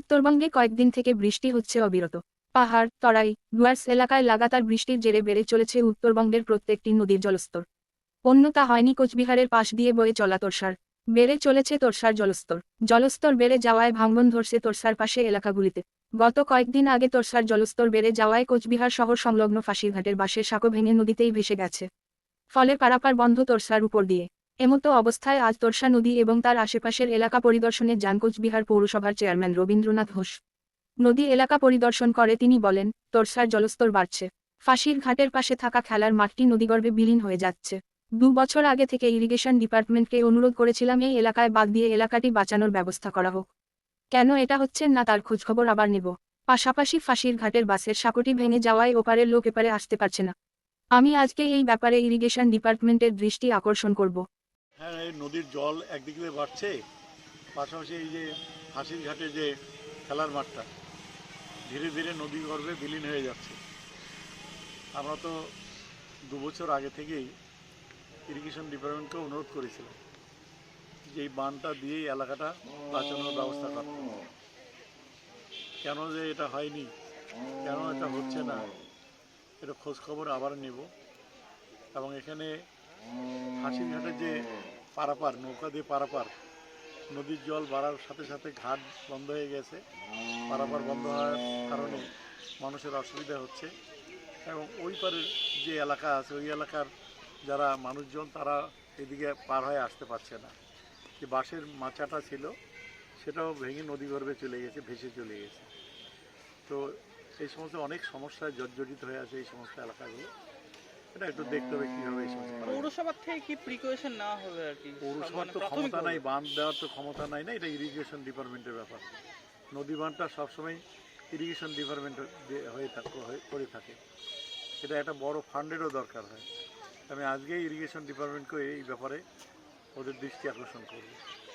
উত্তরবঙ্গে কয়েকদিন থেকে বৃষ্টি হচ্ছে অবিরত। পাহাড়, তরাই, ডুয়ার্স এলাকায় লাগাতার বৃষ্টির জেরে বেড়ে চলেছে উত্তরবঙ্গের প্রত্যেকটি নদীর জলস্তর। অন্য তা হয়নি কোচবিহারের পাশ দিয়ে বয়ে চলা তোরসার। বেড়ে চলেছে তোরসার জলস্তর। জলস্তর বেড়ে যাওয়ায় ভাঙ্গন ধরছে তোরসার পাশে এলাকাগুলিতে। গত কয়েকদিন আগে তোরসার জলস্তর বেড়ে যাওয়ায় কোচবিহার শহর সংলগ্ন ফাঁসিঘাটের বাসের সাঁকো ভেঙে নদীতেই ভেসে গেছে। ফলে পারাপার বন্ধ তোরসার উপর দিয়ে। এমতো অবস্থায় আজ তোরসা নদী এবং তার আশেপাশের এলাকা পরিদর্শনে যান কোচবিহার পৌরসভার চেয়ারম্যান রবীন্দ্রনাথ ঘোষ। নদী এলাকা পরিদর্শন করে তিনি বলেন, তোরসার জলস্তর বাড়ছে। ফাঁসির ঘাটের পাশে থাকা খেলার মাঠটি নদীগর্ভে বিলীন হয়ে যাচ্ছে। দু বছর আগে থেকে ইরিগেশন ডিপার্টমেন্টকে অনুরোধ করেছিলাম এই এলাকায় বাদ দিয়ে এলাকাটি বাঁচানোর ব্যবস্থা করা হোক। কেন এটা হচ্ছে না তার খোঁজখবর আবার নেব। পাশাপাশি ফাঁসির ঘাটের বাসের সাঁকোটি ভেঙে যাওয়ায় ওপারের লোক এপারে আসতে পারছে না। আমি আজকে এই ব্যাপারে ইরিগেশন ডিপার্টমেন্টের দৃষ্টি আকর্ষণ করব। হ্যাঁ এই নদীর জল একদিকে দিয়ে বাড়ছে, পাশাপাশি এই যে হাসির ঘাটে যে খেলার মাঠটা, ধীরে ধীরে নদী গর্ভে বিলীন হয়ে যাচ্ছে। আমরা তো দু বছর আগে থেকেই ইরিগেশন ডিপার্টমেন্টকে অনুরোধ করেছিলাম যে এই বানটা দিয়েই এলাকাটা বাঁচানোর ব্যবস্থা করতে কেন যে এটা হয়নি, কেন এটা হচ্ছে না, এটা খোঁজ খবর আবার নেব। এবং এখানে হাসির ঘাটে যে পারাপার, নৌকা দিয়ে পারাপার। নদীর জল বাড়ার সাথে সাথে ঘাট বন্ধ হয়ে গেছে। পারাপার বন্ধ হওয়ার কারণে মানুষের অসুবিধা হচ্ছে। এবং ওই পারের যে এলাকা আছে, ওই এলাকার যারা মানুষজন, তারা এদিকে পার হয়ে আসতে পারছে না। যে বাঁশের মাচাটা ছিল, সেটাও ভেঙে নদী গর্ভে চলে গেছে, ভেসে চলে গেছে। তো এই সমস্ত অনেক সমস্যায় জর্জরিত হয়ে আছে এই সমস্ত এলাকাগুলো। এটা একটু দেখতে হবে কীভাবে। পৌরসভার থেকে কি প্রিকশন নেওয়া হবে আর কি? পৌরসভার মানে তো ক্ষমতা নাই বাঁধ দেওয়ার তো ক্ষমতা নাই না এটা ইরিগেশন ডিপার্টমেন্টের ব্যাপার। নদী বাঁধটা সবসময় ইরিগেশন ডিপার্টমেন্ট হয়ে থাকে হয়ে- করে থাকে। এটা একটা বড় ফান্ডেরও দরকার হয়। আমি আজকে ইরিগেশন ডিপার্টমেন্টকে এই ব্যাপারে ওদের দৃষ্টি আকর্ষণ করব।